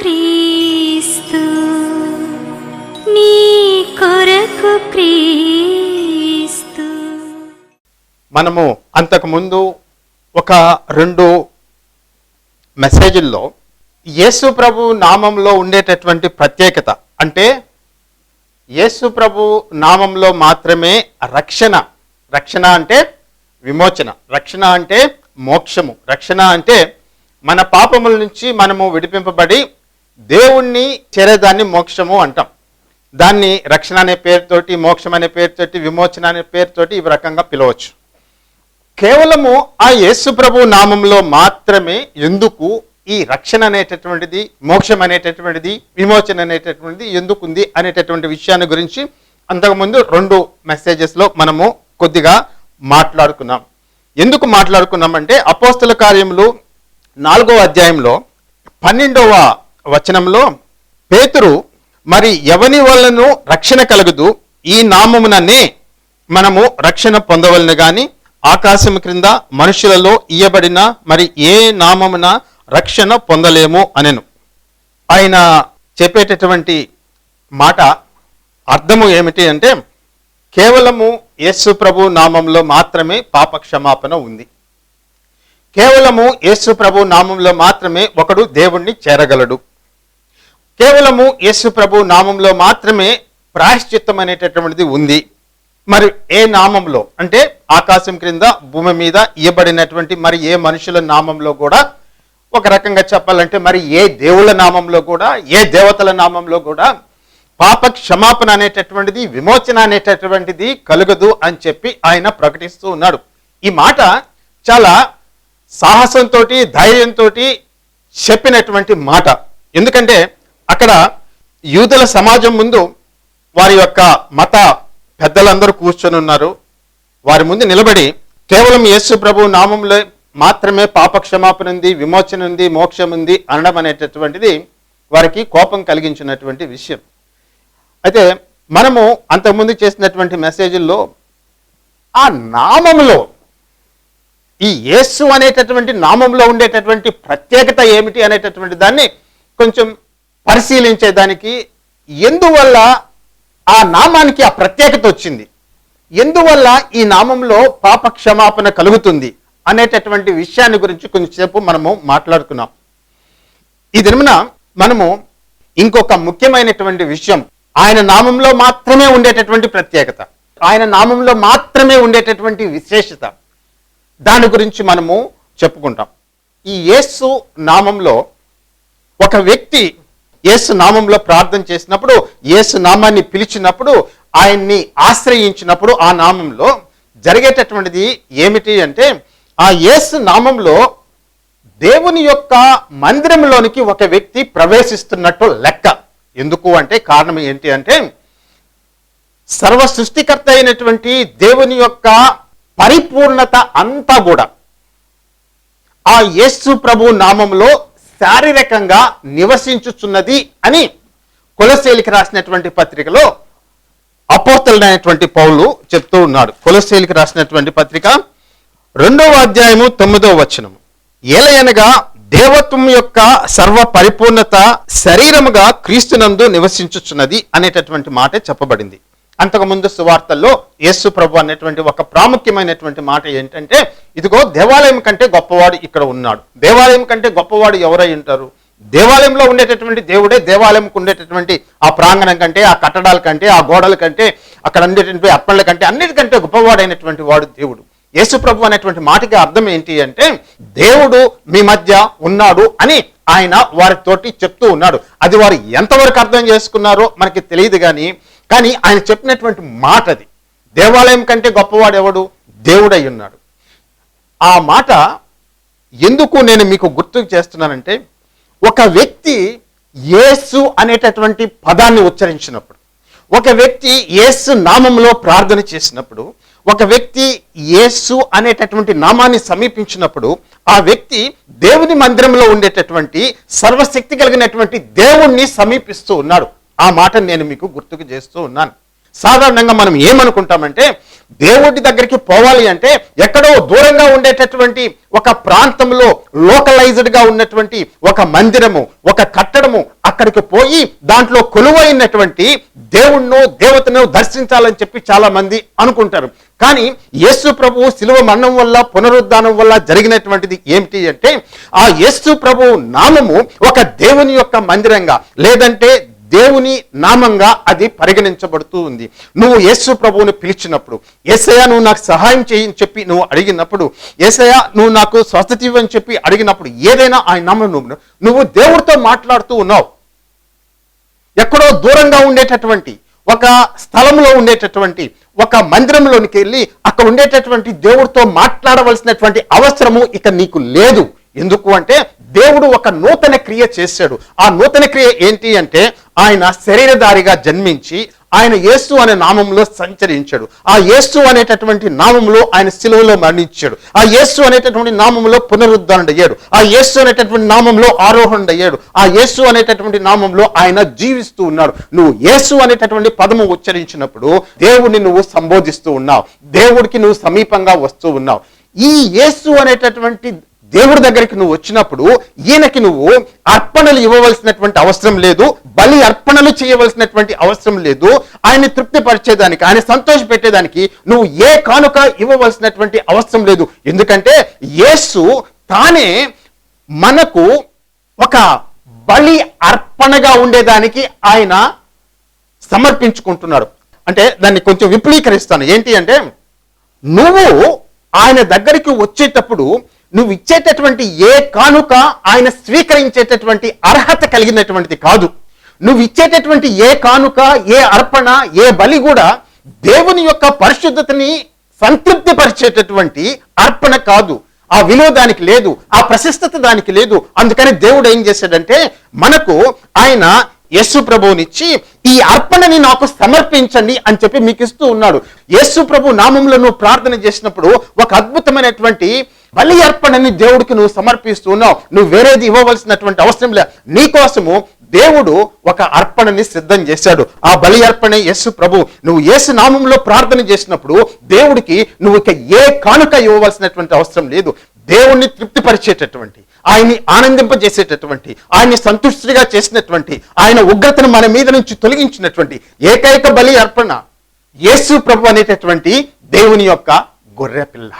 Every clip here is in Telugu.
క్రీస్తు నీ కొరకు క్రీస్తు. మనము అంతకుముందు ఒక రెండు మెసేజ్ల్లో యేసు ప్రభు నామంలో ఉండేటటువంటి ప్రత్యేకత అంటే యేసు ప్రభు నామంలో మాత్రమే రక్షణ రక్షణ అంటే విమోచన రక్షణ అంటే మోక్షము రక్షణ అంటే మన పాపముల నుంచి మనము విడిపింపబడి దేవుణ్ణి చేరేదాన్ని మోక్షము అంటాం. దాన్ని రక్షణ అనే పేరుతోటి మోక్షం అనే పేరుతోటి విమోచన అనే పేరుతోటి ఈ రకంగా పిలవచ్చు. కేవలము ఆ యేసు ప్రభు నామంలో మాత్రమే ఎందుకు ఈ రక్షణ అనేటటువంటిది మోక్షం అనేటటువంటిది విమోచన అనేటటువంటిది ఎందుకుంది అనేటటువంటి విషయాన్ని గురించి అంతకుముందు రెండు మెసేజెస్లో మనము కొద్దిగా మాట్లాడుకున్నాం. ఎందుకు మాట్లాడుకున్నామంటే అపోస్తల కార్యములు నాలుగో అధ్యాయంలో పన్నెండవ వచనంలో పేతురు మరి ఎవని వల్లను రక్షణ కలుగుదు? ఈ నామముననే మనము రక్షణ పొందవలను గాని ఆకాశం క్రింద మనుషులలో ఇయ్యబడిన మరి ఏ నామమున రక్షణ పొందలేము అనెను. ఆయన చెప్పేటటువంటి మాట అర్థము ఏమిటి అంటే కేవలము యేసు ప్రభు నామంలో మాత్రమే పాప క్షమాపణ ఉంది. కేవలము యేసు ప్రభు నామంలో మాత్రమే ఒకడు దేవుణ్ణి చేరగలడు. కేవలము యేసు ప్రభు నామంలో మాత్రమే ప్రాయశ్చిత్తం అనేటటువంటిది ఉంది. మరి ఏ నామంలో? అంటే ఆకాశం క్రింద భూమి మీద ఇయ్యబడినటువంటి మరి ఏ మనుషుల నామంలో కూడా ఒక రకంగా చెప్పాలంటే మరి ఏ దేవుళ్ళ నామంలో కూడా ఏ దేవతల నామంలో కూడా పాప క్షమాపణ అనేటటువంటిది విమోచన అనేటటువంటిది కలుగదు అని చెప్పి ఆయన ప్రకటిస్తూ ఉన్నాడు. ఈ మాట చాలా సాహసంతో ధైర్యంతో చెప్పినటువంటి మాట. ఎందుకంటే అక్కడ యూదుల సమాజం ముందు వారి యొక్క మత పెద్దలందరూ కూర్చొని ఉన్నారు. వారి ముందు నిలబడి కేవలం యేసు ప్రభు నామంలో మాత్రమే పాప క్షమాపణ ఉంది విమోచన ఉంది మోక్షం ఉంది అనడం అనేటటువంటిది వారికి కోపం కలిగించినటువంటి విషయం. అయితే మనము అంతకుముందు చేసినటువంటి మెసేజ్ల్లో ఆ నామంలో ఈ యేసు అనేటటువంటి నామంలో ఉండేటటువంటి ప్రత్యేకత ఏమిటి అనేటటువంటి దాన్ని కొంచెం పరిశీలించేదానికి ఎందువల్ల ఆ నామానికి ఆ ప్రత్యేకత వచ్చింది? ఎందువల్ల ఈ నామంలో పాప క్షమాపణ కలుగుతుంది అనేటటువంటి విషయాన్ని గురించి కొంచెంసేపు మనము మాట్లాడుకున్నాం. ఈ దినమున మనము ఇంకొక ముఖ్యమైనటువంటి విషయం ఆయన నామంలో మాత్రమే ఉండేటటువంటి ప్రత్యేకత ఆయన నామంలో మాత్రమే ఉండేటటువంటి విశేషత దాని గురించి మనము చెప్పుకుంటాం. ఈ యేసు నామంలో ఒక వ్యక్తి యేసు నామంలో ప్రార్థన చేసినప్పుడు యేసు నామాన్ని పిలిచినప్పుడు ఆయన్ని ఆశ్రయించినప్పుడు ఆ నామంలో జరిగేటటువంటిది ఏమిటి అంటే ఆ యేసు నామంలో దేవుని యొక్క మందిరంలోనికి ఒక వ్యక్తి ప్రవేశిస్తున్నట్టు లెక్క. ఎందుకు అంటే కారణం ఏంటి అంటే సర్వ సృష్టికర్త అయినటువంటి దేవుని యొక్క పరిపూర్ణత అంతా కూడా ఆ యేసు ప్రభు నామంలో శారీరకంగా నివసించుచున్నది అని కులశైలికి రాసినటువంటి పత్రికలో అపోతలైనటువంటి పౌలు చెప్తూ ఉన్నాడు. కులశైలికి రాసినటువంటి పత్రిక రెండవ అధ్యాయము తొమ్మిదవ వచనము. ఏలయనగా దేవత్వం యొక్క సర్వ పరిపూర్ణత శరీరముగా క్రీస్తునందు నివసించుచున్నది అనేటటువంటి మాట చెప్పబడింది. అంతకుముందు సువార్తల్లో యేసు ప్రభు అనేటువంటి ఒక ప్రాముఖ్యమైనటువంటి మాట ఏంటంటే ఇదిగో దేవాలయం కంటే గొప్పవాడు ఇక్కడ ఉన్నాడు. దేవాలయం కంటే గొప్పవాడు ఎవరై ఉంటారు? దేవాలయంలో ఉండేటటువంటి దేవుడే దేవాలయంకు ఉండేటటువంటి ఆ ప్రాంగణం కంటే ఆ కట్టడాల కంటే ఆ గోడల కంటే అక్కడ ఉండేటటువంటి అర్పణల కంటే అన్నిటికంటే గొప్పవాడైనటువంటి వాడు దేవుడు. యేసు ప్రభు అనేటువంటి మాటకి అర్థం ఏంటి అంటే దేవుడు మీ మధ్య ఉన్నాడు అని ఆయన వారితోటి చెప్తూ ఉన్నాడు. అది వారు ఎంతవరకు అర్థం చేసుకున్నారో మనకి తెలియదు కానీ కానీ ఆయన చెప్పినటువంటి మాట అది దేవాలయం కంటే గొప్పవాడు ఎవడు? దేవుడై ఉన్నాడు. ఆ మాట ఎందుకు నేను మీకు గుర్తు చేస్తున్నానంటే ఒక వ్యక్తి యేసు అనేటటువంటి పదాన్ని ఉచ్చరించినప్పుడు ఒక వ్యక్తి యేసు నామంలో ప్రార్థన చేసినప్పుడు ఒక వ్యక్తి యేసు అనేటటువంటి నామాన్ని సమీపించినప్పుడు ఆ వ్యక్తి దేవుని మందిరంలో ఉండేటటువంటి సర్వశక్తి కలిగినటువంటి దేవుణ్ణి సమీపిస్తూ ఉన్నాడు. ఆ మాట నేను మీకు గుర్తుకు చేస్తూ ఉన్నాను. సాధారణంగా మనం ఏమనుకుంటామంటే దేవుడి దగ్గరికి పోవాలి అంటే ఎక్కడో దూరంగా ఉండేటటువంటి ఒక ప్రాంతంలో లోకలైజ్డ్గా ఉన్నటువంటి ఒక మందిరము ఒక కట్టడము అక్కడికి పోయి దాంట్లో కొలువైనటువంటి దేవుణ్ణో దేవతను దర్శించాలని చెప్పి చాలా మంది అనుకుంటారు. కానీ యేసు ప్రభు శిలువ మరణం వల్ల పునరుద్ధానం వల్ల జరిగినటువంటిది ఏమిటి అంటే ఆ యేసు ప్రభు నామము ఒక దేవుని యొక్క మందిరంగా లేదంటే దేవుని నామంగా అది పరిగణించబడుతూ ఉంది. నువ్వు యేసు ప్రభువుని పిలిచినప్పుడు ఏసయ నువ్వు నాకు సహాయం చేయని చెప్పి నువ్వు అడిగినప్పుడు ఏసయ నువ్వు నాకు స్వస్థత ఇవ్వని చెప్పి అడిగినప్పుడు ఏదైనా ఆయన నామం నువ్వు నువ్వు దేవుడితో మాట్లాడుతూ ఉన్నావు. ఎక్కడో దూరంగా ఉండేటటువంటి ఒక స్థలంలో ఉండేటటువంటి ఒక మందిరంలోనికి వెళ్ళి అక్కడ ఉండేటటువంటి దేవుడితో మాట్లాడవలసినటువంటి అవసరము ఇక నీకు లేదు. ఎందుకు అంటే దేవుడు ఒక నూతన క్రియ చేశాడు. ఆ నూతన క్రియ ఏంటి అంటే ఆయన శరీరధారిగా జన్మించి ఆయన యేసు అనే నామంలో సంచరించాడు. ఆ యేసు అనేటటువంటి నామంలో ఆయన సిలువలో మరణించాడు. ఆ యేసు అనేటటువంటి నామంలో పునరుద్ధరణ అయ్యాడు. ఆ యేసు అనేటటువంటి నామంలో ఆరోహణ అయ్యాడు. ఆ యేసు అనేటటువంటి నామంలో ఆయన జీవిస్తూ ఉన్నాడు. నువ్వు యేసు అనేటటువంటి పదము ఉచ్చరించినప్పుడు దేవుడిని నువ్వు సంబోధిస్తూ ఉన్నావు. దేవుడికి నువ్వు సమీపంగా వస్తూ ఉన్నావు. ఈ యేసు అనేటటువంటి దేవుడి దగ్గరికి నువ్వు వచ్చినప్పుడు ఈయనకి నువ్వు అర్పణలు ఇవ్వవలసినటువంటి అవసరం లేదు బలి అర్పణలు చేయవలసినటువంటి అవసరం లేదు ఆయన్ని తృప్తిపరిచేదానికి ఆయన సంతోష పెట్టేదానికి నువ్వు ఏ కానుక ఇవ్వవలసినటువంటి అవసరం లేదు. ఎందుకంటే యేసు తానే మనకు ఒక బలి అర్పణగా ఉండేదానికి ఆయన సమర్పించుకుంటున్నాడు. అంటే దాన్ని కొంచెం విపులీకరిస్తాను. ఏంటి అంటే నువ్వు ఆయన దగ్గరికి వచ్చేటప్పుడు నువ్వు ఇచ్చేటటువంటి ఏ కానుక ఆయన స్వీకరించేటటువంటి అర్హత కలిగినటువంటిది కాదు. నువ్వు ఇచ్చేటటువంటి ఏ కానుక ఏ అర్పణ ఏ బలి కూడా దేవుని యొక్క పరిశుద్ధతని సంతృప్తిపరిచేటటువంటి అర్పణ కాదు. ఆ విలువ దానికి లేదు ఆ ప్రశస్తత దానికి లేదు. అందుకని దేవుడు ఏం చేశాడంటే మనకు ఆయన యేసు ప్రభువునిచ్చి ఈ అర్పణని నాకు సమర్పించండి అని చెప్పి మీకు ఇస్తూ ఉన్నాడు. యేసు ప్రభు నామంలో నువ్వు ప్రార్థన చేసినప్పుడు ఒక అద్భుతమైనటువంటి బలి అర్పణని దేవుడికి నువ్వు సమర్పిస్తున్నావు నువ్వు వేరేది ఇవ్వవలసినటువంటి అవసరం లేదు నీ కోసము దేవుడు ఒక అర్పణని సిద్ధం చేశాడు. ఆ బలి అర్పణ యేసు ప్రభు. నువ్వు యేసు నామంలో ప్రార్థన చేసినప్పుడు దేవుడికి నువ్వు ఇక ఏ కానుక ఇవ్వవలసినటువంటి అవసరం లేదు. దేవుణ్ణి తృప్తిపరిచేటటువంటి ఆయన్ని ఆనందింపజేసేటటువంటి ఆయన్ని సంతుష్టిగా చేసినటువంటి ఆయన ఉగ్రతను మన మీద నుంచి తొలగించినటువంటి ఏకైక బలి అర్పణ యేసు ప్రభు అనేటటువంటి దేవుని యొక్క గొర్రె పిల్ల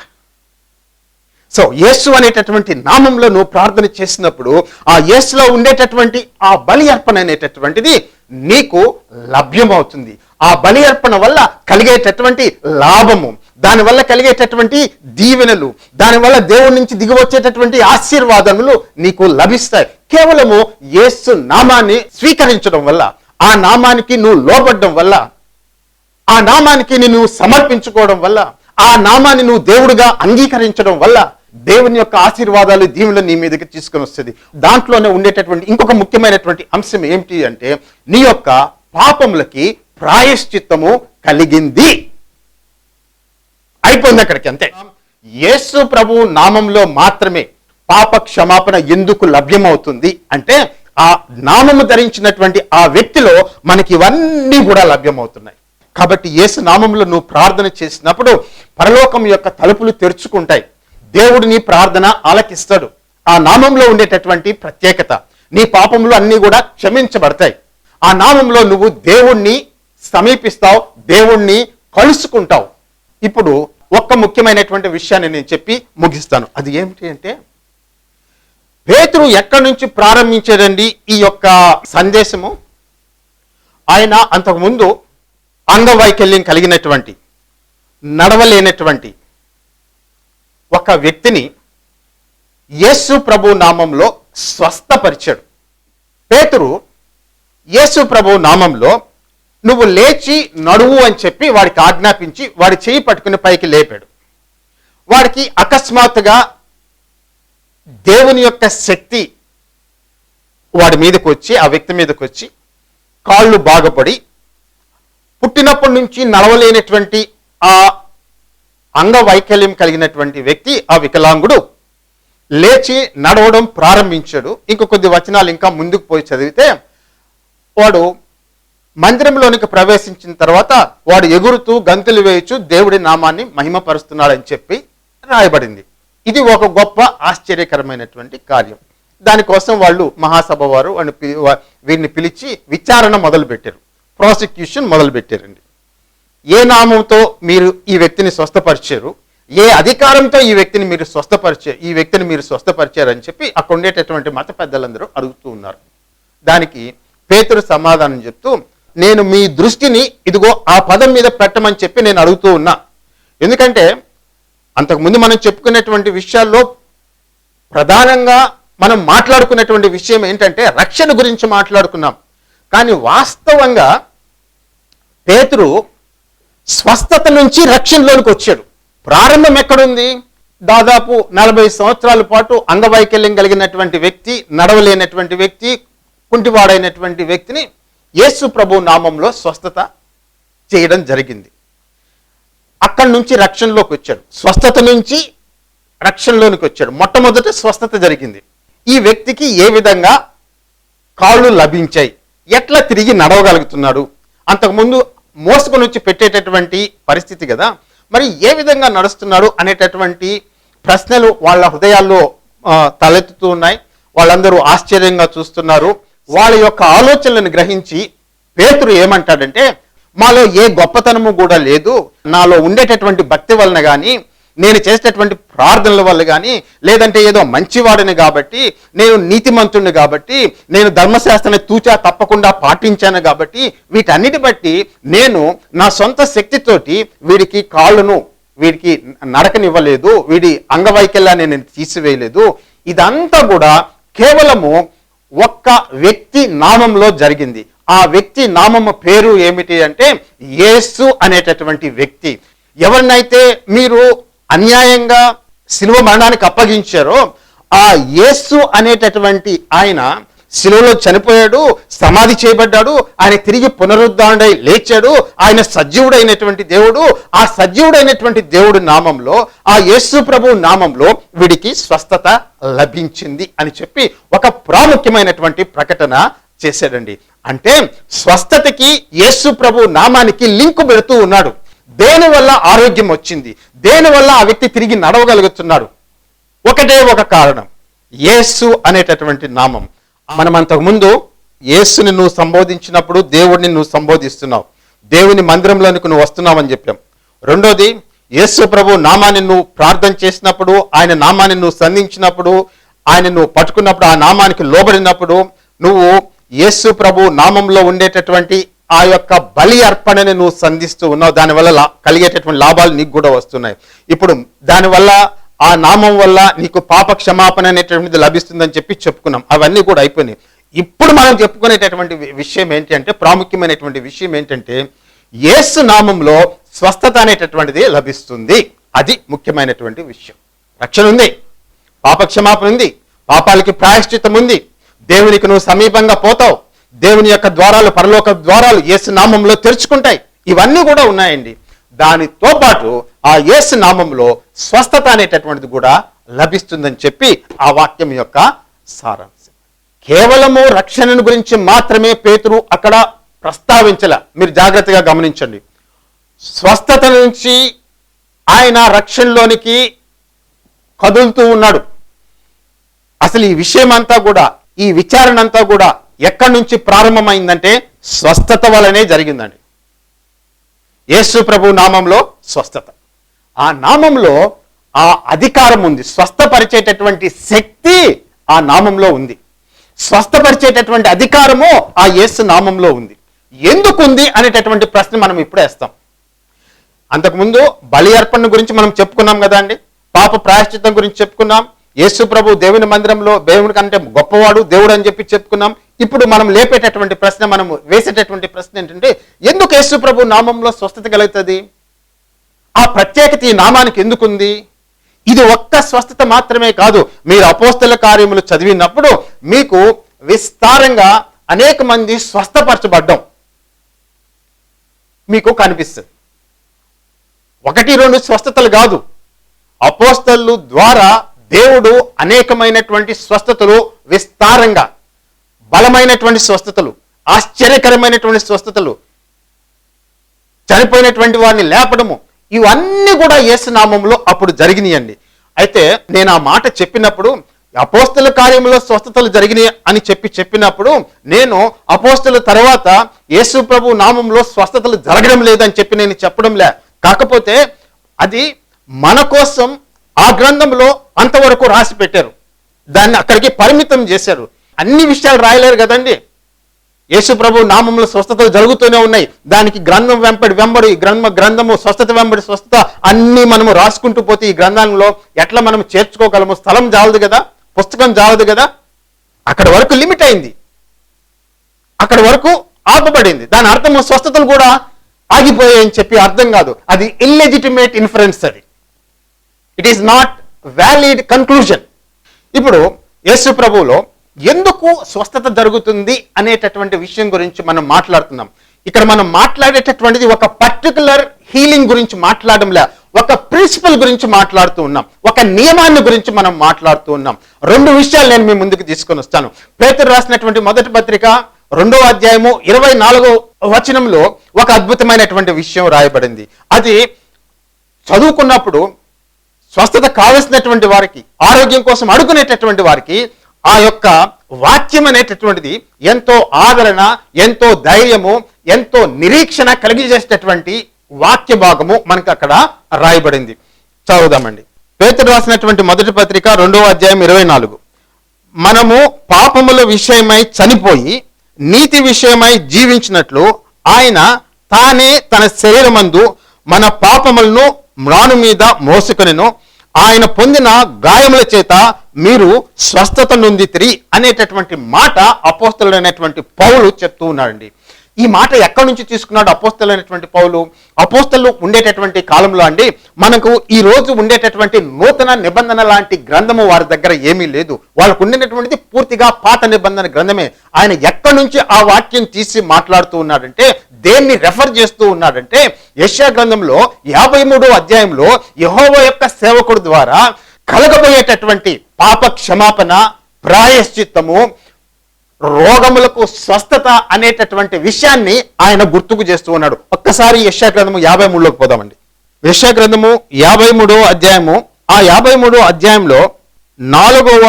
సో యేసు అనేటటువంటి నామంలో నువ్వు ప్రార్థన చేసినప్పుడు ఆ యేసులో ఉండేటటువంటి ఆ బలి అర్పణ అనేటటువంటిది నీకు లభ్యమవుతుంది. ఆ బలి అర్పణ వల్ల కలిగేటటువంటి లాభము దానివల్ల కలిగేటటువంటి దీవెనలు దానివల్ల దేవుడి నుంచి దిగివచ్చేటటువంటి ఆశీర్వాదములు నీకు లభిస్తాయి. కేవలము యేసు నామాన్ని స్వీకరించడం వల్ల ఆ నామానికి నువ్వు లోబడ్డం వల్ల ఆ నామానికి నువ్వు సమర్పించుకోవడం వల్ల ఆ నామాన్ని నువ్వు దేవుడిగా అంగీకరించడం వల్ల దేవుని యొక్క ఆశీర్వాదాలు దీవులు నీ మీదకి తీసుకొని వస్తుంది. దాంట్లోనే ఉండేటటువంటి ఇంకొక ముఖ్యమైనటువంటి అంశం ఏమిటి అంటే నీ యొక్క పాపములకి ప్రాయశ్చిత్తము కలిగింది. అయిపోయింది అక్కడికి అంతే. యేసు ప్రభు నామంలో మాత్రమే పాప క్షమాపణ ఎందుకు లభ్యమవుతుంది అంటే ఆ నామము ధరించినటువంటి ఆ వ్యక్తిలో మనకి ఇవన్నీ కూడా లభ్యమవుతున్నాయి. కాబట్టి యేసు నామంలో నువ్వు ప్రార్థన చేసినప్పుడు పరలోకం యొక్క తలుపులు తెరుచుకుంటాయి. దేవుడు నీ ప్రార్థన ఆలకిస్తాడు. ఆ నామంలో ఉండేటటువంటి ప్రత్యేకత. నీ పాపములు అన్నీ కూడా క్షమించబడతాయి. ఆ నామంలో నువ్వు దేవుణ్ణి సమీపిస్తావు దేవుణ్ణి కలుసుకుంటావు. ఇప్పుడు ఒక్క ముఖ్యమైనటువంటి విషయాన్ని నేను చెప్పి ముగిస్తాను. అది ఏమిటి అంటే పేతురు ఎక్కడి నుంచి ప్రారంభించాడండి ఈ యొక్క సందేశము? ఆయన అంతకుముందు అంగవైకల్యం కలిగినటువంటి నడవలేనటువంటి ఒక వ్యక్తిని యేసు ప్రభు నామంలో స్వస్థపరిచాడు. పేతురు యేసు ప్రభు నామంలో నువ్వు లేచి నడువు అని చెప్పి వాడికి ఆజ్ఞాపించి వాడి చేయి పట్టుకుని పైకి లేపాడు. వాడికి అకస్మాత్తుగా దేవుని యొక్క శక్తి వాడి మీదకి వచ్చి ఆ వ్యక్తి మీదకి వచ్చి కాళ్ళు బాగుపడి పుట్టినప్పటి నుంచి నడవలేనటువంటి ఆ అంగవైకల్యం కలిగినటువంటి వ్యక్తి ఆ వికలాంగుడు లేచి నడవడం ప్రారంభించాడు. ఇంక కొద్ది వచనాలు ఇంకా ముందుకు పోయి చదివితే వాడు మందిరంలోనికి ప్రవేశించిన తర్వాత వాడు ఎగురుతూ గంతులు వేయచ్చు దేవుడి నామాన్ని మహిమపరుస్తున్నాడని చెప్పి రాయబడింది. ఇది ఒక గొప్ప ఆశ్చర్యకరమైనటువంటి కార్యం. దానికోసం వాళ్ళు మహాసభ వారు పి- వీరిని పిలిచి విచారణ మొదలుపెట్టారు. ప్రాసిక్యూషన్ మొదలుపెట్టారండి. ఏ నామంతో మీరు ఈ వ్యక్తిని స్వస్థపరిచారు? ఏ అధికారంతో ఈ వ్యక్తిని మీరు స్వస్థపరిచారు ఈ వ్యక్తిని మీరు స్వస్థపరిచారు అని చెప్పి అక్కడ ఉండేటటువంటి మత పెద్దలందరూ అడుగుతూ ఉన్నారు. దానికి పేతురు సమాధానం చెప్తూ నేను మీ దృష్టిని ఇదిగో ఆ పదం మీద పెట్టమని చెప్పి నేను అడుగుతూ ఉన్నా. ఎందుకంటే అంతకుముందు మనం చెప్పుకునేటువంటి విషయాల్లో ప్రధానంగా మనం మాట్లాడుకున్నటువంటి విషయం ఏంటంటే రక్షణ గురించి మాట్లాడుకున్నాం. కానీ వాస్తవంగా పేతురు స్వస్థత నుంచి రక్షణలోనికి వచ్చాడు. ప్రారంభం ఎక్కడుంది? దాదాపు నలభై సంవత్సరాల పాటు అంగవైకల్యం కలిగినటువంటి వ్యక్తి నడవలేనటువంటి వ్యక్తి కుంటివాడైనటువంటి వ్యక్తిని యేసు ప్రభు నామంలో స్వస్థత చేయడం జరిగింది. అక్కడి నుంచి రక్షణలోకి వచ్చాడు. స్వస్థత నుంచి రక్షణలోనికి వచ్చాడు. మొట్టమొదట స్వస్థత జరిగింది. ఈ వ్యక్తికి ఏ విధంగా కాళ్ళు లభించాయి? ఎట్లా తిరిగి నడవగలుగుతున్నాడు? అంతకుముందు మోసుకొని వచ్చి పెట్టేటటువంటి పరిస్థితి కదా. మరి ఏ విధంగా నడుస్తున్నాడు అనేటటువంటి ప్రశ్నలు వాళ్ళ హృదయాల్లో తలెత్తుతూ ఉన్నాయి. వాళ్ళందరూ ఆశ్చర్యంగా చూస్తున్నారు. వాళ్ళ యొక్క ఆలోచనలను గ్రహించి పేతురు ఏమంటాడంటే మాలో ఏ గొప్పతనము కూడా లేదు. నాలో ఉండేటటువంటి భక్తి వలన కానీ నేను చేసేటటువంటి ప్రార్థనల వల్ల కానీ లేదంటే ఏదో మంచివాడిని కాబట్టి నేను నీతిమంతుడిని కాబట్టి నేను ధర్మశాస్త్రాన్ని తూచా తప్పకుండా పాటించాను కాబట్టి వీటన్నిటి బట్టి నేను నా సొంత శక్తితోటి వీడికి కాళ్ళను వీడికి నడకనివ్వలేదు వీడి అంగవైకల్యాన్ని నేను తీసివేయలేదు. ఇదంతా కూడా కేవలము ఒక్క వ్యక్తి నామంలో జరిగింది. ఆ వ్యక్తి నామము పేరు ఏమిటి అంటే యేసు అనేటటువంటి వ్యక్తి. ఎవరినైతే మీరు అన్యాయంగా శిలువ మరణానికి అప్పగించారో ఆ యేసు అనేటటువంటి ఆయన శిలువలో చనిపోయాడు సమాధి చేయబడ్డాడు ఆయన తిరిగి పునరుద్ధారణై లేచాడు ఆయన సజీవుడైనటువంటి దేవుడు ఆ సజీవుడైనటువంటి దేవుడు నామంలో ఆ యేసు ప్రభు నామంలో వీడికి స్వస్థత లభించింది అని చెప్పి ఒక ప్రాముఖ్యమైనటువంటి ప్రకటన చేశాడండి. అంటే స్వస్థతకి యేసు ప్రభు నామానికి లింకు పెడుతూ ఉన్నాడు. దేనివల్ల ఆరోగ్యం వచ్చింది? దేనివల్ల ఆ వ్యక్తి తిరిగి నడవగలుగుతున్నాడు? ఒకటే ఒక కారణం. యేసు అనేటటువంటి నామం. మనం అంతకుముందు యేసుని నువ్వు సంబోధించినప్పుడు దేవుడిని నువ్వు సంబోధిస్తున్నావు. దేవుని మందిరంలోనికి నువ్వు వస్తున్నావు అని చెప్పాం. రెండోది యేసు ప్రభు నామాన్ని నువ్వు ప్రార్థన చేసినప్పుడు ఆయన నామాన్ని నువ్వు సంధించినప్పుడు ఆయన నువ్వు పట్టుకున్నప్పుడు ఆ నామానికి లోబడినప్పుడు నువ్వు యేసు ప్రభు నామంలో ఉండేటటువంటి ఆ యొక్క బలి అర్పణని నువ్వు సంధిస్తూ ఉన్నావు. దానివల్ల లా- కలిగేటటువంటి లాభాలు నీకు కూడా వస్తున్నాయి. ఇప్పుడు దానివల్ల ఆ నామం వల్ల నీకు పాప క్షమాపణ అనేటటువంటిది లభిస్తుందని చెప్పి చెప్పుకున్నాం. అవన్నీ కూడా అయిపోయినాయి. ఇప్పుడు మనం చెప్పుకునేటటువంటి విషయం ఏంటి అంటే ప్రాముఖ్యమైనటువంటి విషయం ఏంటంటే యేసు నామంలో స్వస్థత అనేటటువంటిది లభిస్తుంది. అది ముఖ్యమైనటువంటి విషయం. రక్షణ ఉంది. పాప క్షమాపణ ఉంది. పాపాలకి ప్రాయశ్చితం ఉంది. దేవునికి నువ్వు సమీపంగా పోతావు. దేవుని యొక్క ద్వారాలు పరలోక ద్వారాలు యేసు నామంలో తెరుచుకుంటాయి. ఇవన్నీ కూడా ఉన్నాయండి. దానితో పాటు ఆ యేసు నామంలో స్వస్థత అనేటటువంటిది కూడా లభిస్తుందని చెప్పి ఆ వాక్యం యొక్క సారాంశం. కేవలము రక్షణను గురించి మాత్రమే పేతురు అక్కడ ప్రస్తావించల. మీరు జాగ్రత్తగా గమనించండి. స్వస్థత నుంచి ఆయన రక్షణలోనికి కదులుతూ ఉన్నాడు. అసలు ఈ విషయం అంతా కూడా ఈ విచారణ అంతా కూడా ఎక్కడి నుంచి ప్రారంభమైందంటే స్వస్థత వలనే జరిగిందండి. యేసు ప్రభు నామంలో స్వస్థత. ఆ నామంలో ఆ అధికారం ఉంది. స్వస్థపరిచేటటువంటి శక్తి ఆ నామంలో ఉంది. స్వస్థపరిచేటటువంటి అధికారము ఆ యేసు నామంలో ఉంది. ఎందుకు ఉంది అనేటటువంటి ప్రశ్న మనం ఇప్పుడే వేస్తాం. అంతకుముందు బలి అర్పణ గురించి మనం చెప్పుకున్నాం కదా అండి. పాప ప్రాయశ్చిత్తం గురించి చెప్పుకున్నాం. యేసు ప్రభు దేవుని మందిరంలో దేవుని కంటే గొప్పవాడు దేవుడు అని చెప్పి చెప్పుకున్నాం. ఇప్పుడు మనం లేపేటటువంటి ప్రశ్న మనం వేసేటటువంటి ప్రశ్న ఏంటంటే ఎందుకు యేసు ప్రభు నామంలో స్వస్థత కలుగుతుంది? ఆ ప్రత్యేకత ఈ నామానికి ఎందుకుంది? ఇది ఒక్క స్వస్థత మాత్రమే కాదు. మీరు అపోస్తల కార్యములు చదివినప్పుడు మీకు విస్తారంగా అనేక మంది స్వస్థపరచబడ్డం మీకు కనిపిస్తుంది. ఒకటి రెండు స్వస్థతలు కాదు. అపోస్తలు ద్వారా దేవుడు అనేకమైనటువంటి స్వస్థతలు విస్తారంగా బలమైనటువంటి స్వస్థతలు ఆశ్చర్యకరమైనటువంటి స్వస్థతలు చనిపోయినటువంటి వారిని లేపడము ఇవన్నీ కూడా యేసు నామంలో అప్పుడు జరిగినాయండి. అయితే నేను ఆ మాట చెప్పినప్పుడు అపోస్తల కార్యంలో స్వస్థతలు జరిగినాయి అని చెప్పి చెప్పినప్పుడు నేను అపోస్తల తర్వాత యేసు ప్రభు నామంలో స్వస్థతలు జరగడం లేదని చెప్పి నేను చెప్పడం లే కాకపోతే అది మన కోసం ఆ గ్రంథంలో అంతవరకు రాసి పెట్టారు. దాన్ని అక్కడికి పరిమితం చేశారు. అన్ని విషయాలు రాయలేరు కదండి. యేసు ప్రభు నామంలో స్వస్థతలు జరుగుతూనే ఉన్నాయి. దానికి గ్రంథం వెంబడి వెంబడి గ్రంథ గ్రంథము స్వస్థత వెంబడి స్వస్థత అన్ని మనము రాసుకుంటూ పోతే ఈ గ్రంథంలో ఎట్లా మనం చేర్చుకోగలము? స్థలం జాలదు కదా? పుస్తకం జాలదు కదా? అక్కడ వరకు లిమిట్ అయింది. అక్కడ వరకు ఆపబడింది. దాని అర్థము స్వస్థతలు కూడా ఆగిపోయాయని చెప్పి అర్థం కాదు. అది ఇల్లెజిటిమేట్ ఇన్ఫరెన్స్ అది. It is not valid conclusion ఇప్పుడు యేసు ప్రభువులో ఎందుకు స్వస్థత జరుగుతుంది అనేటటువంటి విషయం గురించి మనం మాట్లాడుతున్నాం. ఇక్కడ మనం మాట్లాడేటటువంటిది ఒక పర్టికులర్ హీలింగ్ గురించి మాట్లాడడంలే ఒక ప్రిన్సిపల్ గురించి మాట్లాడుతూ ఉన్నాం. ఒక నియమాన్ని గురించి మనం మాట్లాడుతూ ఉన్నాం. రెండు విషయాలు నేను మీ ముందుకు తీసుకొని వస్తాను. పేతురు రాసినటువంటి మొదటి పత్రిక రెండవ అధ్యాయము ఇరవై నాలుగో వచనంలో ఒక అద్భుతమైనటువంటి విషయం రాయబడింది. అది చదువుకున్నప్పుడు స్వస్థత కావలసినటువంటి వారికి ఆరోగ్యం కోసం అడుగునేటటువంటి వారికి ఆ యొక్క వాక్యం అనేటటువంటిది ఎంతో ఆదరణ ఎంతో ధైర్యము ఎంతో నిరీక్షణ కలిగజేసేటటువంటి వాక్య భాగము మనకు అక్కడ రాయబడింది. చదువుదామండి. పేతుడు రాసినటువంటి మొదటి పత్రిక రెండవ అధ్యాయం ఇరవై నాలుగు. మనము పాపముల విషయమై చనిపోయి నీతి విషయమై జీవించినట్లు ఆయన తానే తన శరీరమందు మన పాపములను మ్రాను మీద మోసుకొనిను. ఆయన పొందిన గాయముల చేత మీరు స్వస్థత నొందితిరి అనేటటువంటి మాట అపోస్తలుడైనటువంటి పౌలు చెప్తూ ఉన్నాడండి. ఈ మాట ఎక్కడి నుంచి తీసుకున్నాడు అపోస్తలైనటువంటి పౌలు? అపోస్తలు ఉండేటటువంటి కాలంలో అండి మనకు ఈ రోజు ఉండేటటువంటి నూతన నిబంధన లాంటి గ్రంథము వారి దగ్గర ఏమీ లేదు. వాళ్ళకు ఉండేటటువంటిది పూర్తిగా పాత నిబంధన గ్రంథమే. ఆయన ఎక్కడి నుంచి ఆ వాక్యం తీసి మాట్లాడుతూ ఉన్నాడంటే దేన్ని రెఫర్ చేస్తూ ఉన్నాడంటే యశ్యా గ్రంథంలో యాభై మూడో అధ్యాయంలో యహోవ యొక్క సేవకుడు ద్వారా కలగబోయేటటువంటి పాప క్షమాపణ ప్రాయశ్చిత్తము రోగములకు స్వస్థత అనేటటువంటి విషయాన్ని ఆయన గుర్తుకు చేస్తూ ఉన్నాడు. ఒక్కసారి యశా గ్రంథము యాభై మూడులోకి పోదామండి. యశా గ్రంథము యాభై మూడో అధ్యాయము ఆ యాభై మూడో అధ్యాయంలో నాలుగవ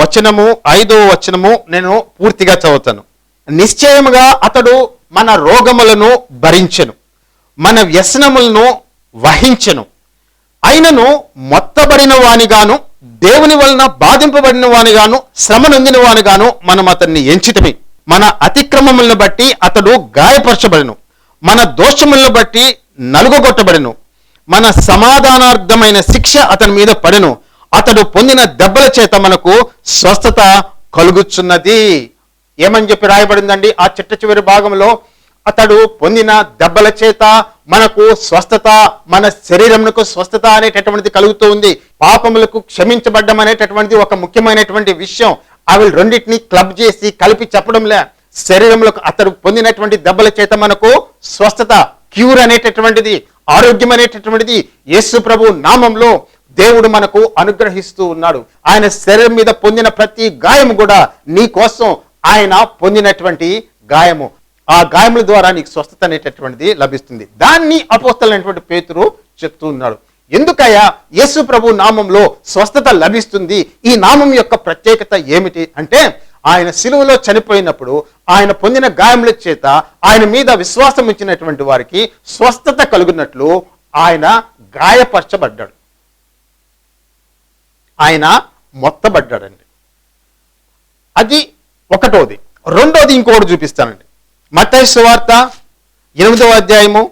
వచనము ఐదవ వచనము నేను పూర్తిగా చదువుతాను. నిశ్చయముగా అతడు మన రోగములను భరించెను. మన వ్యసనములను వహించెను. అయినను మొత్తబడిన వానిగాను దేవుని వలన బాధింపబడిన వానిగాను శ్రమ నొందిన వానిగాను మనం అతన్ని ఎంచితమి. మన అతిక్రమములను బట్టి అతడు గాయపరచబడెను. మన దోషములను బట్టి నలుగొట్టబడెను మన సమాధానార్థమైన శిక్ష అతని మీద పడెను. అతడు పొందిన దెబ్బల చేత మనకు స్వస్థత కలుగుచున్నది. ఏమని చెప్పి రాయబడిందండి? ఆ చిట్ట చివరి భాగంలో అతడు పొందిన దెబ్బల చేత మనకు స్వస్థత మన శరీరమునకు స్వస్థత అనేటటువంటిది కలుగుతూ ఉంది. పాపములకు క్షమించబడ్డం అనేటటువంటిది ఒక ముఖ్యమైనటువంటి విషయం. అవి రెండింటిని క్లబ్ చేసి కలిపి చెప్పడంలే. శరీరంలో అతడు పొందినటువంటి దెబ్బల చేత మనకు స్వస్థత క్యూర్ అనేటటువంటిది ఆరోగ్యం అనేటటువంటిది యేసు ప్రభు నామంలో దేవుడు మనకు అనుగ్రహిస్తూ ఉన్నాడు. ఆయన శరీరం మీద పొందిన ప్రతి గాయం కూడా నీ కోసం ఆయన పొందినటువంటి గాయము. ఆ గాయముల ద్వారా నీకు స్వస్థత అనేటటువంటిది లభిస్తుంది. దాన్ని అపోస్తలైనటువంటి పేతురు చెప్తూ ఉన్నాడు. ఎందుకయ్యా? యేసు ప్రభు నామంలో స్వస్థత లభిస్తుంది. ఈ నామం యొక్క ప్రత్యేకత ఏమిటి అంటే ఆయన సిలువలో చనిపోయినప్పుడు ఆయన పొందిన గాయముల చేత ఆయన మీద విశ్వాసం ఇచ్చినటువంటి వారికి స్వస్థత కలుగునట్లు ఆయన గాయపరచబడ్డాడు. ఆయన మొత్తబడ్డాడండి. అది ఒకటోది. రెండోది ఇంకొకటి చూపిస్తానండి. మత్తయి సువార్త ఎనిమిదవ అధ్యాయము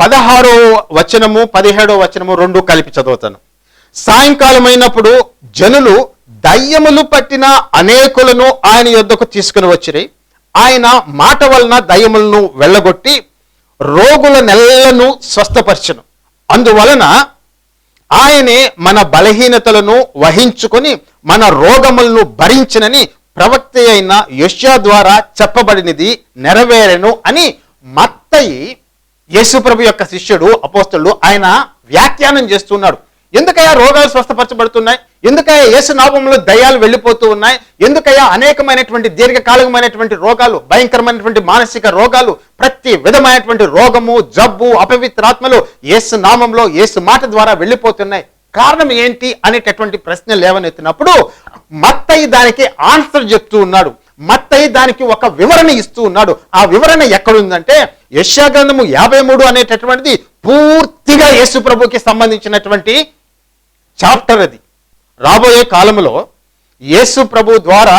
పదహారో వచనము పదిహేడో వచనము రెండు కలిపి చదువుతాను. సాయంకాలం అయినప్పుడు జనులు దయ్యములు పట్టిన అనేకులను ఆయన యొద్దకు తీసుకుని వచ్చిరి. ఆయన మాట వలన దయ్యములను వెళ్ళగొట్టి రోగుల నెల్లను స్వస్థపరచను. అందువలన ఆయనే మన బలహీనతలను వహించుకొని మన రోగములను భరించనని ప్రవక్త అయిన యష్యా ద్వారా చెప్పబడినది నెరవేరెను అని మత్తయి యేసుప్రభు యొక్క శిష్యుడు అపోస్తుడు ఆయన వ్యాఖ్యానం చేస్తున్నాడు. ఎందుకయ్యా రోగాలు స్వస్థపరచబడుతున్నాయి? ఎందుకయ్యా యేసు నామంలో దయాలు వెళ్ళిపోతూ ఉన్నాయి? ఎందుకయ్యా అనేకమైనటువంటి దీర్ఘకాలికమైనటువంటి రోగాలు భయంకరమైనటువంటి మానసిక రోగాలు ప్రతి విధమైనటువంటి రోగము జబ్బు అపవిత్రాత్మలు యేసు నామంలో యేసు మాట ద్వారా వెళ్ళిపోతున్నాయి? కారణం ఏంటి అనేటటువంటి ప్రశ్న లేవనెత్తినప్పుడు మత్తయి దానికి ఆన్సర్ చెప్తూ ఉన్నాడు. మత్తయి దానికి ఒక వివరణ ఇస్తూ ఉన్నాడు. ఆ వివరణ ఎక్కడుందంటే యశాగ్రంథము యాభై మూడు అనేటటువంటిది పూర్తిగా యేసు ప్రభుకి సంబంధించినటువంటి చాప్టర్ అది. రాబోయే కాలంలో యేసు ప్రభు ద్వారా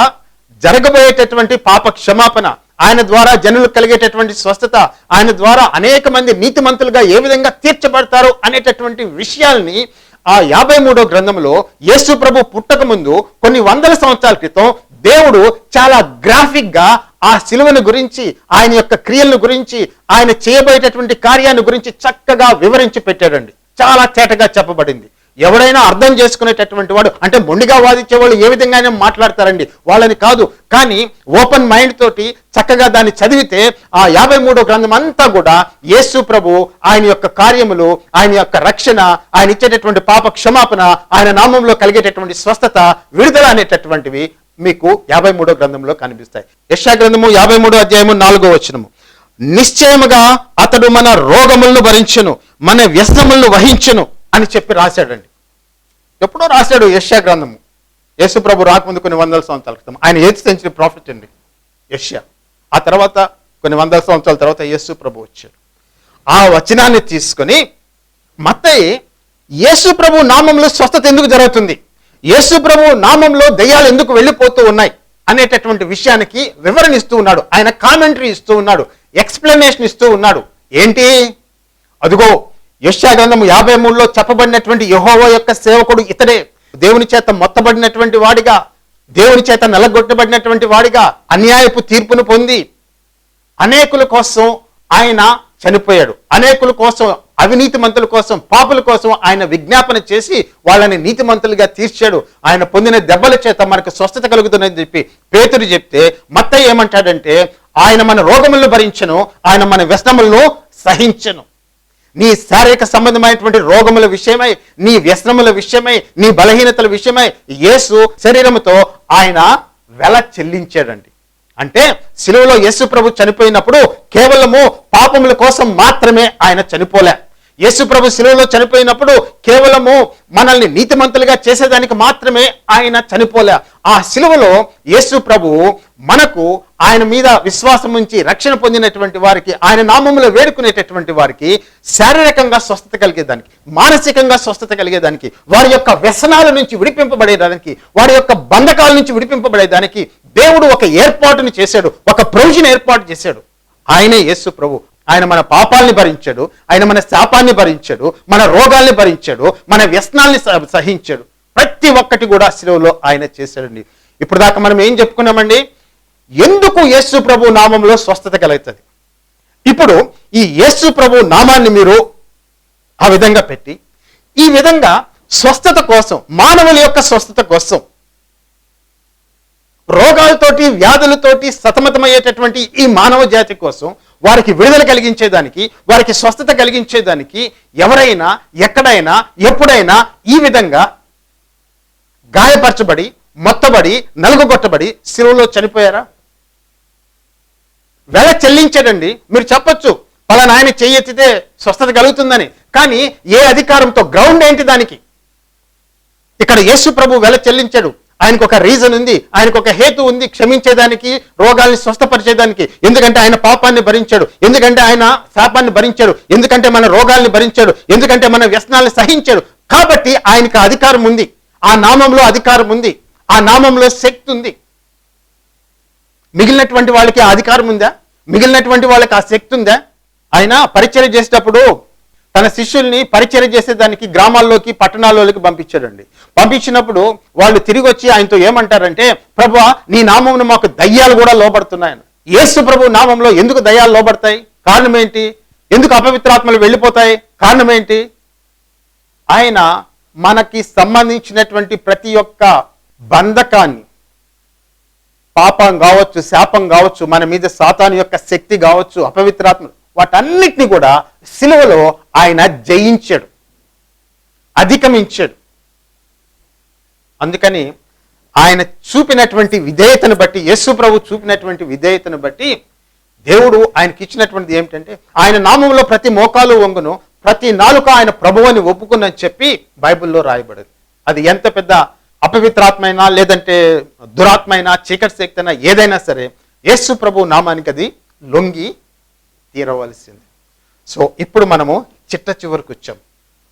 జరగబోయేటటువంటి పాప క్షమాపణ ఆయన ద్వారా జనులు కలిగేటటువంటి స్వస్థత ఆయన ద్వారా అనేక మంది నీతిమంతులుగా ఏ విధంగా తీర్చబడతారు అనేటటువంటి విషయాల్ని ఆ యాభై మూడో గ్రంథంలో యేసు ప్రభు పుట్టక ముందు కొన్ని వందల సంవత్సరాల క్రితం దేవుడు చాలా గ్రాఫిక్గా ఆ శిలువను గురించి ఆయన యొక్క క్రియలను గురించి ఆయన చేయబోయేటటువంటి కార్యాన్ని గురించి చక్కగా వివరించి పెట్టాడండి. చాలా తేటగా చెప్పబడింది. ఎవడైనా అర్థం చేసుకునేటటువంటి వాడు అంటే మొండిగా వాదించే వాళ్ళు ఏ విధంగా మాట్లాడతారండి? వాళ్ళని కాదు. కానీ ఓపెన్ మైండ్ తోటి చక్కగా దాన్ని చదివితే ఆ యాభై మూడో గ్రంథం అంతా కూడా యేసు ప్రభు ఆయన యొక్క కార్యములు ఆయన యొక్క రక్షణ ఆయన ఇచ్చేటటువంటి పాప క్షమాపణ ఆయన నామంలో కలిగేటటువంటి స్వస్థత విడుదల అనేటటువంటివి మీకు యాభై మూడో గ్రంథంలో కనిపిస్తాయి. యశా గ్రంథము యాభై మూడో అధ్యాయము నాలుగో వచనము. నిశ్చయముగా అతడు మన రోగములను భరించును మన వ్యసనములను వహించును అని చెప్పి రాశాడండి. ఎప్పుడో రాశాడు యష్యా గ్రంథము. యేసు ప్రభు రాకముందు కొన్ని వందల సంవత్సరాల క్రితం. ఆయన ఎయిత్ సెంచరీ ప్రాఫిట్ అండి? యష్యా. ఆ తర్వాత కొన్ని వందల సంవత్సరాల తర్వాత యేసు ప్రభు వచ్చాడు. ఆ వచనాన్ని తీసుకొని మత్తయి యేసు ప్రభు నామంలో స్వస్థత ఎందుకు జరుగుతుంది? యేసు ప్రభు నామంలో దయ్యాలు ఎందుకు వెళ్ళిపోతూ ఉన్నాయి? అనేటటువంటి విషయానికి వివరణ ఇస్తూ ఉన్నాడు. ఆయన కామెంటరీ ఇస్తూ ఉన్నాడు. ఎక్స్ప్లెనేషన్ ఇస్తూ ఉన్నాడు. ఏంటి? అదిగో యశ్యా గ్రంథము యాభై మూడులో చెప్పబడినటువంటి యహోవా యొక్క సేవకుడు ఇతడే. దేవుని చేత మొత్తబడినటువంటి వాడిగా దేవుని చేత నలగొట్టబడినటువంటి వాడిగా అన్యాయపు తీర్పును పొంది అనేకుల కోసం ఆయన చనిపోయాడు. అనేకుల కోసం అవినీతి మంతుల కోసం పాపుల కోసం ఆయన విజ్ఞాపన చేసి వాళ్ళని నీతిమంతులుగా తీర్చాడు. ఆయన పొందిన దెబ్బల చేత మనకు స్వస్థత కలుగుతుందని చెప్పి పేతుడు చెప్తే మత్త ఏమంటాడంటే ఆయన మన రోగములను భరించను ఆయన మన వ్యసనములను సహించను. నీ శారీరక సంబంధమైనటువంటి రోగముల విషయమై నీ వ్యసనముల విషయమై నీ బలహీనతల విషయమై యేసు శరీరముతో ఆయన వెల చెల్లించాడండి. అంటే సిలువలో యేసు ప్రభు చనిపోయినప్పుడు కేవలము పాపముల కోసం మాత్రమే ఆయన చనిపోలే. ప్రభు శిలువలో చనిపోయినప్పుడు కేవలము మనల్ని నీతిమంతులుగా చేసేదానికి మాత్రమే ఆయన చనిపోలే. ఆ శిలువలో యేసు ప్రభు మనకు ఆయన మీద విశ్వాసం ఉంచి రక్షణ పొందినటువంటి వారికి ఆయన నామంలో వేడుకునేటటువంటి వారికి శారీరకంగా స్వస్థత కలిగేదానికి మానసికంగా స్వస్థత కలిగేదానికి వారి యొక్క వ్యసనాల నుంచి విడిపింపబడేదానికి వారి యొక్క బంధకాల నుంచి విడిపింపబడేదానికి దేవుడు ఒక ఏర్పాటుని చేశాడు ఒక ప్రొవిజన్ ఏర్పాటు చేశాడు. ఆయనే యేసు ప్రభు ఆయన మన పాపాల్ని భరించాడు ఆయన మన శాపాన్ని భరించాడు మన రోగాల్ని భరించాడు మన వ్యసనాల్ని సహించాడు. ప్రతి ఒక్కటి కూడా శిలువలో ఆయన చేశాడండి. ఇప్పుడు దాకా మనం ఏం చెప్పుకున్నామండి? ఎందుకు యేసు ప్రభు నామంలో స్వస్థత కలుగుతుంది? ఇప్పుడు ఈ యేసు ప్రభు నామాన్ని మీరు ఆ విధంగా పెట్టి ఈ విధంగా స్వస్థత కోసం మానవుల యొక్క స్వస్థత కోసం రోగాలతోటి వ్యాధులతోటి సతమతమయ్యేటటువంటి ఈ మానవ జాతి కోసం వారికి విడుదల కలిగించేదానికి వారికి స్వస్థత కలిగించేదానికి ఎవరైనా ఎక్కడైనా ఎప్పుడైనా ఈ విధంగా గాయపరచబడి మొత్తబడి నలుగుగొట్టబడి శిలువలో చనిపోయారా? వెల చెల్లించాడండి మీరు చెప్పొచ్చు పలానా ఆయన చెయ్యెత్తితే స్వస్థత కలుగుతుందని. కానీ ఏ అధికారంతో గ్రౌండ్ ఏంటి దానికి? ఇక్కడ యేసు ప్రభు వెల చెల్లించాడు. ఆయనకు ఒక రీజన్ ఉంది ఆయనకు ఒక హేతు ఉంది క్షమించేదానికి రోగాల్ని స్వస్థపరిచేదానికి. ఎందుకంటే ఆయన పాపాన్ని భరించాడు ఎందుకంటే ఆయన శాపాన్ని భరించాడు ఎందుకంటే మన రోగాల్ని భరించాడు ఎందుకంటే మన వ్యసనాలను సహించాడు. కాబట్టి ఆయనకు అధికారం ఉంది. ఆ నామంలో అధికారం ఉంది. ఆ నామంలో శక్తి ఉంది. మిగిలినటువంటి వాళ్ళకి ఆ అధికారం ఉందా? మిగిలినటువంటి వాళ్ళకి ఆ శక్తి ఉందా? ఆయన పరిచయం చేసేటప్పుడు తన శిష్యుల్ని పరిచయం చేసేదానికి గ్రామాల్లోకి పట్టణాల్లోకి పంపించాడండి. పంపించినప్పుడు వాళ్ళు తిరిగి వచ్చి ఆయనతో ఏమంటారంటే ప్రభు నీ నామంలో మాకు దయ్యాలు కూడా లోబడుతున్నాయని యేసు ప్రభు నామంలో ఎందుకు దయ్యాలు లోబడతాయి? కారణం ఏంటి? ఎందుకు అపవిత్రాత్మలు వెళ్ళిపోతాయి? కారణం ఏంటి? ఆయన మనకి సంబంధించినటువంటి ప్రతి ఒక్క బంధకాన్ని పాపం కావచ్చు శాపం కావచ్చు మన మీద సాతాను యొక్క శక్తి కావచ్చు అపవిత్రాత్మ వాటన్నిటిని కూడా సిలువలో ఆయన జయించాడు. అధిగమించాడు. అందుకని ఆయన చూపినటువంటి విధేయతను బట్టి యేసు ప్రభు చూపినటువంటి విధేయతను బట్టి దేవుడు ఆయనకి ఇచ్చినటువంటిది ఏమిటంటే ఆయన నామంలో ప్రతి మోకాలు వంగును ప్రతి నాలుక ఆయన ప్రభువుని ఒప్పుకున్నని చెప్పి బైబిల్లో రాయబడింది. అది ఎంత పెద్ద అపవిత్రాత్మైనా లేదంటే దురాత్మైనా చీకటి శక్తి అయినా ఏదైనా సరే యేసు ప్రభు నామానికి అది లొంగి తీరవలసింది. సో ఇప్పుడు మనము చిట్ట చివరికి వచ్చాం.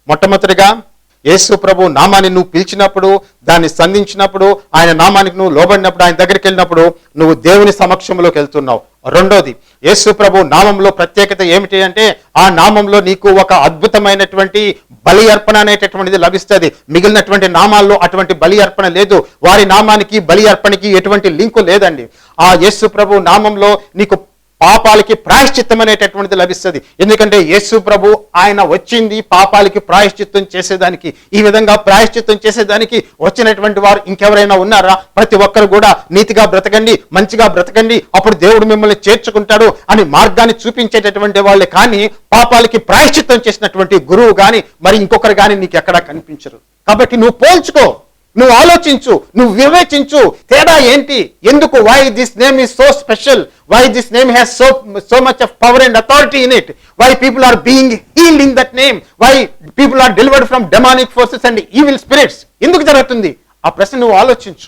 మొట్టమొదటిగా యేసు ప్రభు నామాన్ని నువ్వు పిలిచినప్పుడు దాన్ని సంధించినప్పుడు ఆయన నామానికి నువ్వు లోబడినప్పుడు ఆయన దగ్గరికి వెళ్ళినప్పుడు నువ్వు దేవుని సమక్షంలోకి వెళ్తున్నావు. రెండోది యేసు ప్రభు నామంలో ప్రత్యేకత ఏమిటి అంటే ఆ నామంలో నీకు ఒక అద్భుతమైనటువంటి బలి అర్పణ అనేటటువంటిది లభిస్తుంది. మిగిలినటువంటి నామాల్లో అటువంటి బలి అర్పణ లేదు. వారి నామానికి బలి అర్పణకి ఎటువంటి లింకు లేదండి. ఆ యేసు ప్రభు నామంలో నీకు పాపాలకి ప్రాయశ్చిత్తం అనేటటువంటిది లభిస్తుంది. ఎందుకంటే యేసు ప్రభు ఆయన వచ్చింది పాపాలకి ప్రాయశ్చిత్తం చేసేదానికి ఈ విధంగా ప్రాయశ్చిత్తం చేసేదానికి వచ్చినటువంటి వారు ఇంకెవరైనా ఉన్నారా? ప్రతి ఒక్కరు కూడా నీతిగా బ్రతకండి మంచిగా బ్రతకండి అప్పుడు దేవుడు మిమ్మల్ని చేర్చుకుంటాడు అని మార్గాన్ని చూపించేటటువంటి వాళ్ళే కానీ పాపాలకి ప్రాయశ్చిత్తం చేసినటువంటి గురువు కానీ మరి ఇంకొకరు కానీ నీకు ఎక్కడా కనిపించరు. కాబట్టి నువ్వు పోల్చుకో. నువ్వు ఆలోచించు నువ్వు వివేచించు తేడా ఏంటి? ఎందుకు? Why this name is so special why this name has so so much of power and authority in it why people are being healed in that name why people are delivered from demonic forces and evil spirits ఎందుకు జరుగుతుంది? ఆ ప్రశ్న నువ్వు ఆలోచించు.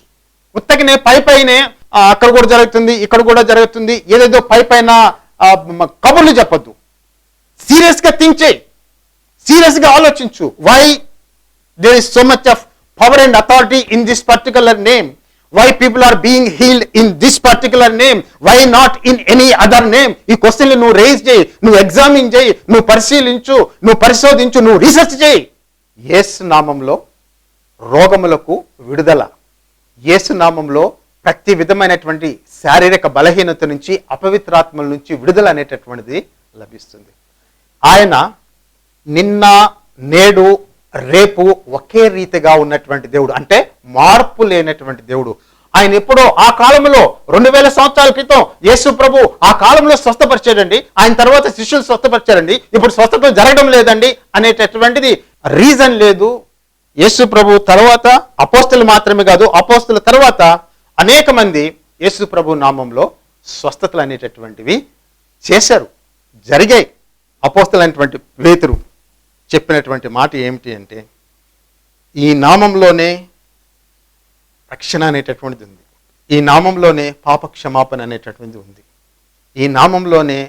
ఉత్తగినే పై పైనే అక్కడ కూడా జరుగుతుంది ఇక్కడ కూడా జరుగుతుంది ఏదేదో పై పైన కబుర్లు చెప్పద్దు. సీరియస్గా థింక్ చేయి. సీరియస్గా ఆలోచించు. Why there is so much of power and authority in this particular name. Why people are being healed in this particular name? Why not in any other name? ఈ క్వశ్చన్లు నువ్వు రేజ్ చేయి నువ్వు ఎగ్జామిన్ చేయి నువ్వు పరిశీలించు నువ్వు పరిశోధించు నువ్వు రీసెర్చ్ చేయి. యేసు నామంలో రోగములకు విడుదల. యేసు నామంలో ప్రతి విధమైనటువంటి శారీరక బలహీనత నుంచి అపవిత్రాత్మల నుంచి విడుదల అనేటటువంటిది లభిస్తుంది. ఆయన నిన్న నేడు రేపు ఒకే రీతిగా ఉన్నటువంటి దేవుడు. అంటే మార్పు లేనటువంటి దేవుడు. ఆయన ఎప్పుడో ఆ కాలంలో రెండు వేల సంవత్సరాల క్రితం యేసు ప్రభు ఆ కాలంలో స్వస్థపరిచాడండి. ఆయన తర్వాత శిష్యులు స్వస్థపరిచారండి. ఇప్పుడు స్వస్థత జరగడం లేదండి అనేటటువంటిది రీజన్ లేదు. యేసు ప్రభు తర్వాత అపోస్తులు మాత్రమే కాదు అపోస్తుల తర్వాత అనేక మంది యేసు ప్రభు నామంలో స్వస్థతలు అనేటటువంటివి చేశారు. జరిగాయి. అపోస్తులైనటువంటి పేతురు చెప్పినటువంటి మాట ఏమిటి అంటే ఈ నామంలోనే రక్షణ అనేటటువంటిది ఉంది. ఈ నామంలోనే పాప క్షమాపణ అనేటటువంటిది ఉంది. ఈ నామంలోనే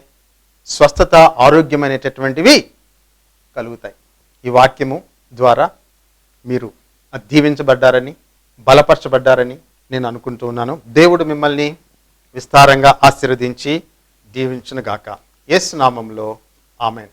స్వస్థత ఆరోగ్యం అనేటటువంటివి కలుగుతాయి. ఈ వాక్యము ద్వారా మీరు దీవించబడ్డారని బలపరచబడ్డారని నేను అనుకుంటూ ఉన్నాను. దేవుడు మిమ్మల్ని విస్తారంగా ఆశీర్వదించి దీవించునుగాక. ఎస్ నామంలో ఆమెన్.